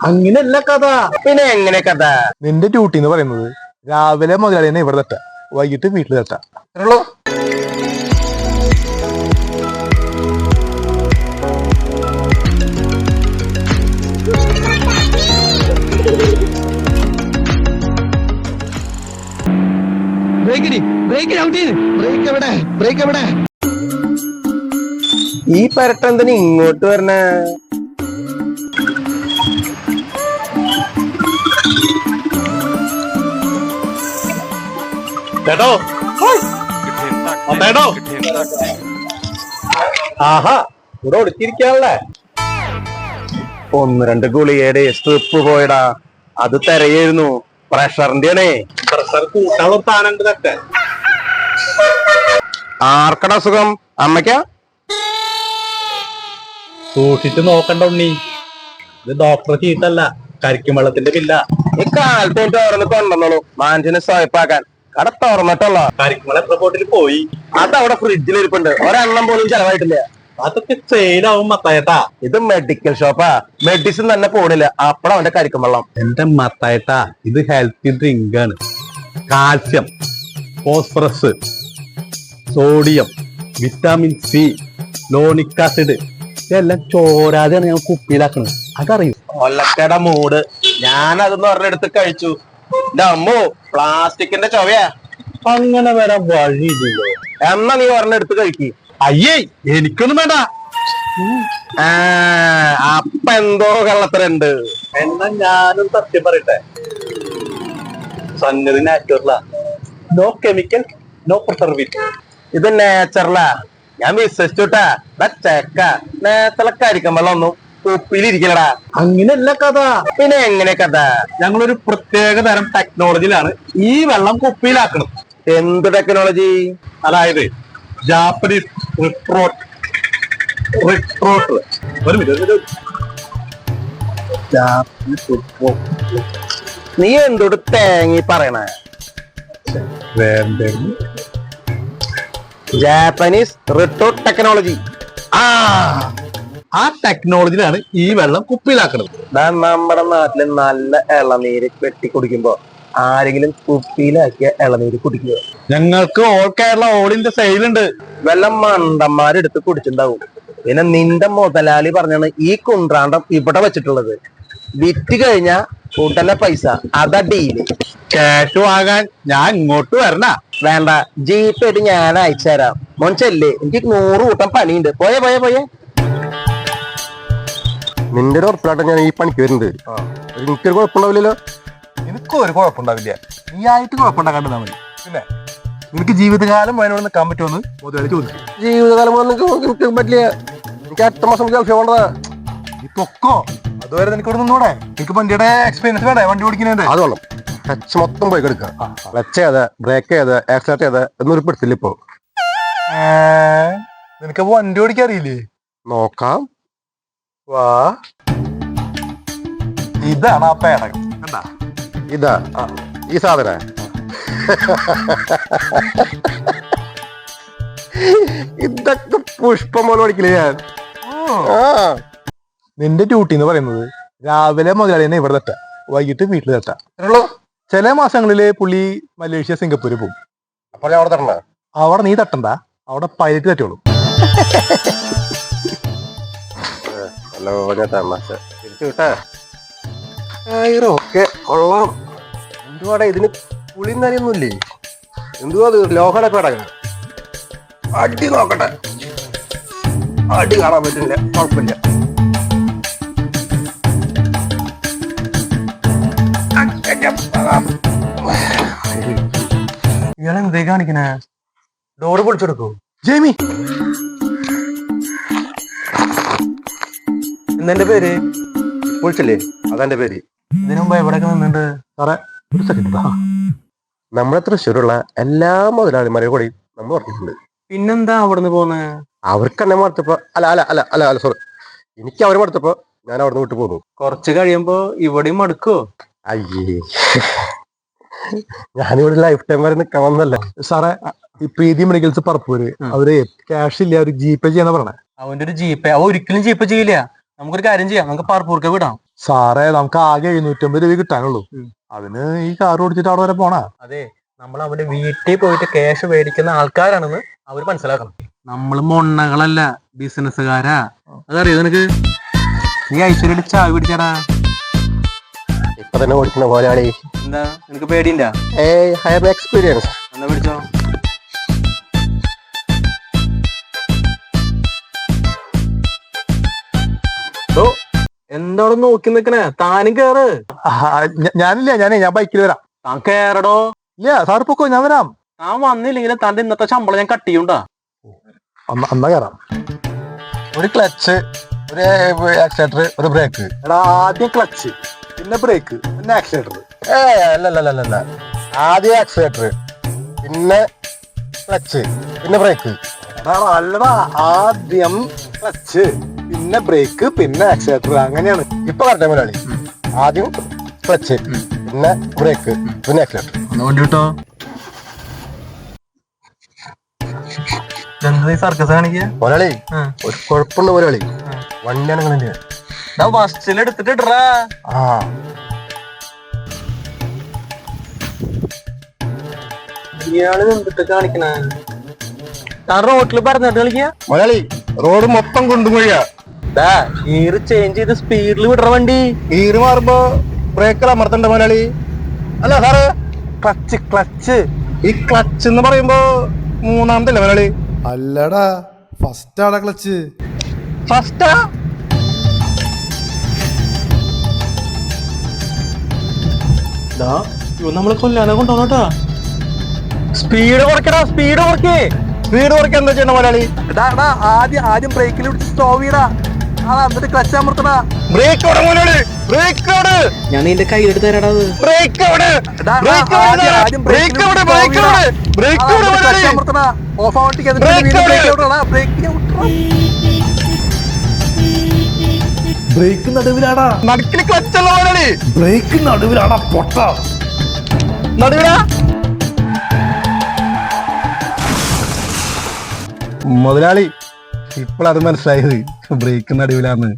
അങ്ങനെയല്ല കഥ. പിന്നെ എങ്ങനെ കഥ? നിന്റെ ഡ്യൂട്ടി എന്ന് പറയുന്നത് രാവിലെ മുതലാളിനെ ഇവിടെ തട്ട വൈകിട്ട് വീട്ടിൽ തട്ട അത്രയുള്ളൂ. ബ്രേക്ക് ബ്രേക്ക് എവിടെ? ബ്രേക്ക് എവിടെ? ഈ പരട്ടെന്തിന് ഇങ്ങോട്ട് വരണേ? ചേട്ടോ കേട്ടോ ആഹാ ഇവിടെ ഒടുക്കിയിരിക്കാണല്ലേ ഒന്ന് രണ്ട് ഗുളികയുടെ സ്ട്രിപ്പ് പോയടാ. അത് തിരയായിരുന്നു. പ്രഷറിന്റെ ആണേ പ്രഷർ കൂട്ടാനുള്ള തെറ്റ ആർക്കടാ സുഖം അമ്മയ്ക്കാ? സൂക്ഷിച്ചു നോക്കണ്ട ഉണ്ണി. ഇത് ഡോക്ടറെ ചീത്തല്ല. കരിക്കും വെള്ളത്തിന്റെ ബില്ല ഈ കാലത്തോട്ട് തുറന്ന് കൊണ്ടുവന്നോളൂ. മാൻസിനെ സ്വയപ്പാക്കാൻ. കട തുറന്നിട്ടുള്ള കരിക്കുമല എത്ര പോയി. അതവിടെ ഫ്രിഡ്ജിൽ ഇരിപ്പുണ്ട്. ഒരെണ്ണം പോലും ചെലവായിട്ടില്ല. അതൊക്കെ സെയിലാവും മത്തായട്ടാ. ഇത് മെഡിക്കൽ ഷോപ്പാ മെഡിസിൻ തന്നെ പോണില്ല. അപ്പഴാ അവന്റെ കരിക്കും വെള്ളം. എന്റെ മത്തായട്ടാ ഇത് ഹെൽത്തി ഡ്രിങ്ക് ആണ്. Calcium phosphorus sodium vitamin C ലോണിക് acid ഇതെല്ലാം ചോരാതെയാണ് ഞാൻ കുപ്പിയിലാക്കുന്നത് അതറിയും? ഒല്ലക്കട മൂട്. ഞാൻ പറഞ്ഞെടുത്ത് ഒരെണ്ണെടുത്ത് കഴിച്ചു. അമ്മോ പ്ലാസ്റ്റിക്കിന്റെ ചൊവയാ അങ്ങനെ വരാൻ വഴിയില്ലല്ലോ. എന്നാ നീ ഒരെണ്ണം എടുത്ത് കഴിക്കി. അയ്യേ എനിക്കൊന്നും വേണ്ട. അപ്പ എന്തോ കള്ളത്തരുണ്ട്. എന്നാ ഞാനും സത്യം പറയട്ടെ. സംഗതി നാച്ചുറലാ. നോ കെമിക്കൽ നോ പ്രിസർവേറ്റീവ് ഇത് നാച്ചുറലാ. ഞാൻ വിശ്വസിച്ചുട്ടാ ചെക്ക. നേത്തലക്കായിരിക്കും വെള്ളം ഒന്നും കുപ്പിയിലിരിക്കലടാ അങ്ങനെയല്ല കഥ. പിന്നെ എങ്ങനെ കഥ? ഞങ്ങളൊരു പ്രത്യേക തരം ടെക്നോളജിയിലാണ് ഈ വെള്ളം കൊപ്പിയിലാക്കണം എന്ത് ടെക്നോളജി അതായത് ജാപ്പനീസ് റിപ്രോട്ട് റിട്രോട്ട് ഒരു മിനിറ്റ് നീ എന്തോട് തേങ്ങി പറയണേ? ജാപ്പനീസ് റിട്ടോ ടെക്നോളജി ആ. ആ ടെക്നോളജിയിലാണ് ഈ വെള്ളം കുപ്പിയിലാക്കുന്നത് നമ്മുടെ നാട്ടിൽ നല്ല ഇളനീര് വെട്ടി കുടിക്കുമ്പോ. ആരെങ്കിലും കുപ്പിയിലാക്കിയ ഇളനീര് കുടിക്കുക. ഞങ്ങൾക്ക് ഓൾ കേരള ഓൾ ഇന്ത്യ വെള്ളം മണ്ടന്മാരെടുത്ത് കുടിച്ചിട്ടുണ്ടാവും. പിന്നെ നിന്റെ മുതലാളി പറഞ്ഞാണ് ഈ കുണ്ട്രാണ്ടം ഇവിടെ വെച്ചിട്ടുള്ളത്. വിറ്റ് കഴിഞ്ഞാ കൂട്ടന്റെ പൈസ. അതാ ഡീൽ ക്യാഷ് വാങ്ങാൻ ഞാൻ ഇങ്ങോട്ട് വരണ. വേണ്ട. ജീപ്പ് ആയിട്ട് ഞാൻ അയച്ചു തരാം മോൻ ചെല്ലേ. എനിക്ക് നൂറ് കൂട്ടം പണിയുണ്ട്. പോയേ പോയേ പോയെ. നിന്റെ ഒരു ഉറപ്പിലാട്ടോ ഞാൻ ഈ പണിക്ക് വരുന്നത്. എനിക്കൊരു കുഴപ്പമുണ്ടാവില്ലല്ലോ? നിനക്കും ഒരു കുഴപ്പമുണ്ടാവില്ല. നീ ആയിട്ട് കുഴപ്പമുണ്ടാക്കാണ്ട് മതി. പിന്നെ നിനക്ക് ജീവിതകാലം അതിനോട് നിൽക്കാൻ പറ്റുമെന്ന് മുതലാളി ചോദിച്ചു ജീവിതകാലം നിനക്ക് എനിക്ക് പറ്റില്ല. എനിക്ക് അടുത്ത മാസം ഗൾഫിൽ പോകേണ്ടതാ. നീ പൊക്കോ. അതുവരെ നിനക്ക് ഇവിടെ നിന്നൂടെ. നിനക്ക് വണ്ടിയുടെ എക്സ്പീരിയൻസ് വേണ്ടേ? വണ്ടി ഓടിക്കുന്നതിന്റെ അത് വേണം ടച്ച് മൊത്തം പോയി കിടക്കുക ക്ലച്ച് ചെയ്ത് ബ്രേക്ക് ചെയ്ത് ആക്സിലേറ്റ് ചെയ്ത് എന്നൊരു പെടുത്തില്ല ഇപ്പൊ? നിനക്ക് വണ്ടി ഓടിക്കാൻ അറിയില്ലേ? നോക്കാം. വാ. ഇതാണ് ആ പേടകം. കണ്ടാ ഇതാ. ഈ സാധന. ഇതൊക്കെ പുഷ്പം പോലെ പഠിക്കില്ലേ ഞാൻ? നിന്റെ ഡ്യൂട്ടി എന്ന് പറയുന്നത് രാവിലെ മുതലാളിനെ ഇവിടെ തട്ട വൈകിട്ട് വീട്ടിൽ തട്ട ചില മാസങ്ങളിൽ പുള്ളി മലേഷ്യ സിംഗപ്പൂര് പോകും അപ്പോൾ അവിടെ തരണ? അവിടെ നീ തട്ടണ്ട. അവിടെ പൈലറ്റ് തട്ടുള്ളൂ ഞാൻ തമാശ തിരിച്ചു വിട്ടാ? ആയിരമൊക്കെ കൊള്ളാം. എന്തുവാടാ ഇതിന് പുളി നനയൊന്നുമില്ലേ എന്തുവാ അത് ലോഹടൊക്കെ അടങ്ങ അടി നോക്കട്ടെ. അടി കാണാൻ പറ്റില്ല. കുഴപ്പമില്ല. ഇയാളെ കാണിക്കണേ? ഡോറ് പൊളിച്ചെടുക്കൂ? ജേമി എന്നെ പേര്? വിളിച്ചില്ലേ? അതെന്റെ പേര്. ഇതിനു മുമ്പ് എവിടെയൊക്കെ നിന്നുണ്ട് സാറേ ഒരു സെക്കൻഡ് നമ്മുടെ തൃശ്ശൂരുള്ള എല്ലാ മുതലാളിമാരെ കൂടി നമ്മൾ പറഞ്ഞിട്ടുണ്ട് പിന്നെന്താ അവിടുന്ന് പോന്നെ? അവർക്ക് എന്നെ മടുത്തപ്പോ അല്ല അല്ല അല്ല അല്ല അല്ല സോറി എനിക്ക് അവരെ മടുത്തപ്പോ ഞാൻ അവിടുന്ന് വിട്ടു പോന്നു. കുറച്ച് കഴിയുമ്പോ ഇവിടെയും മടുക്കോ അയ്യേ. ഞാനിവിടെ ലൈഫ് ടൈം വരെ നിക്കാൻ വന്നല്ല സാറേ ഈ പ്രീതി മെഡിക്കൽസ് പറപ്പൂര് അവർ ക്യാഷ് ഇല്ല അവർ ജി പേ ചെയ്യാന്ന് പറഞ്ഞേ അവന്റെ ഒരു ജി പേ അവ ഒരിക്കലും ജി പേ ചെയ്യില്ല. നമുക്കൊരു കാര്യം ചെയ്യാം. നമുക്ക് പാർപ്പൂർക്ക് വിടാം. സാറേ നമുക്ക് ആകെ എഴുന്നൂറ്റമ്പത് രൂപ കിട്ടാനുള്ളൂ. അതിന് ഈ കാർ ഓടിച്ചിട്ട് അവിടെ വരെ പോണാ? അതെ നമ്മൾ അവന്റെ വീട്ടിൽ പോയിട്ട് ക്യാഷ് മേടിക്കുന്ന ആൾക്കാരാണെന്ന് അവർ മനസ്സിലാക്കണം. നമ്മൾ മൊണ്ണകളല്ല ബിസിനസ്സുകാരാ അതറിയോ നിനക്ക്? നീ ഐശ്വര്യ ചായ പിടിച്ചാടാ. ഇപ്പൊ തന്നെ ഓടിക്കുന്ന പോലെയാളി എന്താ? നിനക്ക് പേടിയില്ല? ഏയ് ഐ ഹാവ് എക്സ്പീരിയൻസ് എന്നാ പിടിച്ചോ? എന്താ നോക്കി നിക്കണേ? താനും കേറ്. ഞാനില്ല ഞാനേ ഞാൻ ബൈക്കിൽ വരാം. താൻ കേറടോ. ഇല്ല സാർ പൊക്കോ ഞാൻ വരാം. താൻ വന്നില്ലെങ്കിൽ തന്റെ ഇന്നത്തെ ശമ്പളം ഞാൻ കട്ട് ചെയ്യണ്ടാ അന്ന- കയറാം ഒരു ക്ലച്ച് ഒരു ആക്സിലേറ്റർ ഒരു ബ്രേക്ക് എടാ ആദ്യം ക്ലച്ച് പിന്നെ ബ്രേക്ക് പിന്നെ ആക്സിലേറ്റർ ഏ അല്ല അല്ല അല്ല അല്ല ആദ്യം ആക്സിലേറ്റർ പിന്നെ ക്ലച്ച് പിന്നെ ബ്രേക്ക് എടാ അല്ലടാ ആദ്യം ക്ലച്ച് പിന്നെ ബ്രേക്ക് പിന്നെ ആക്സിലേറ്റർ അങ്ങനെയാണ്. ഇപ്പൊ കറക്റ്റ് മുതലാളി ആദ്യം ക്ലച്ച് പിന്നെ ബ്രേക്ക് പിന്നെ ആക്സിലേറ്റർ വണ്ടി കിട്ടോ സർക്കസ് കാണിക്കുക മുതലാളി ഒരു കുഴപ്പമുള്ള ഒരാളെ വണ്ടിയാണ് ഇങ്ങനെ ബസ്സിൽ എടുത്തിട്ട് ഇടറാ. ആ. ഇയാൾ എന്തിട്ട് കാണിക്കണ? താൻ റോട്ടിൽ പറഞ്ഞിട്ട് കളിക്കാ? മലയാളി റോഡ് മൊത്തം കൊണ്ടുപോയാ ഗിയർ ചേഞ്ച് ചെയ്ത് സ്പീഡിൽ വിടറ വണ്ടി. ഗീറ് മാറുമ്പോ ബ്രേക്കിൽ അമർത്തണ്ട മലയാളി അല്ല സാറ് ക്ലച്ച് ക്ലച്ച് ഈ ക്ലച്ച് എന്ന് പറയുമ്പോ മൂന്നാമതല്ലേ മലയാളി അല്ലടാ ഫസ്റ്റ് ആടാ ക്ലച്ച് ഫസ്റ്റാ നമ്മളെ കൊല്ലാനെ കൊണ്ടുപോകണോട്ടാ സ്പീഡ് കുറയ്ക്കടാ സ്പീഡ് കുറയ്ക്കേ. സ്പീഡ് കുറയ്ക്കാൻ എന്താ ചെയ്യണ്ട മലയാളി എടാ എടാ ആദ്യം ആദ്യം ബ്രേക്കിൽ പിടിച്ച് സ്റ്റോവ് ചെയ്യടാ ക്ലച്ച് അമർത്തടാ. ബ്രേക്ക് ബ്രേക്ക് ഞാൻ നിന്റെ കയ്യിലെടുത്ത് തരാടാ അത്. ബ്രേക്ക് ബ്രേക്ക് ബ്രേക്ക് ക്ലച്ച് അമർത്തടാ. ഓഫ് ആവട്ടിക്ക് ബ്രേക്ക് ബ്രേക്ക് നടുവിലാടാ. നടുക്കിൽ ക്ലച്ച് അല്ല ബ്രേക്ക് നടുവിലാടാ പൊട്ട. നടുവിലാ. മുതലാളി ഇപ്പോഴത് മനസ്സിലായത്. ബ്രേക്ക് നടുവിലാന്ന്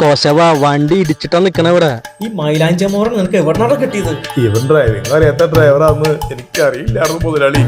കോശവ വണ്ടി ഇടിച്ചിട്ടാ നിക്കണ ഇവിടെ. ഈ മൈലാഞ്ചമോറൻ നിനക്ക് എവിടെന്നാണ് കിട്ടിയത്? ഇവൻ ഡ്രൈവിംഗ് അറിയാത്ത ഡ്രൈവറാന്ന് എനിക്കറിയില്ലായിരുന്നു മുതലാളി.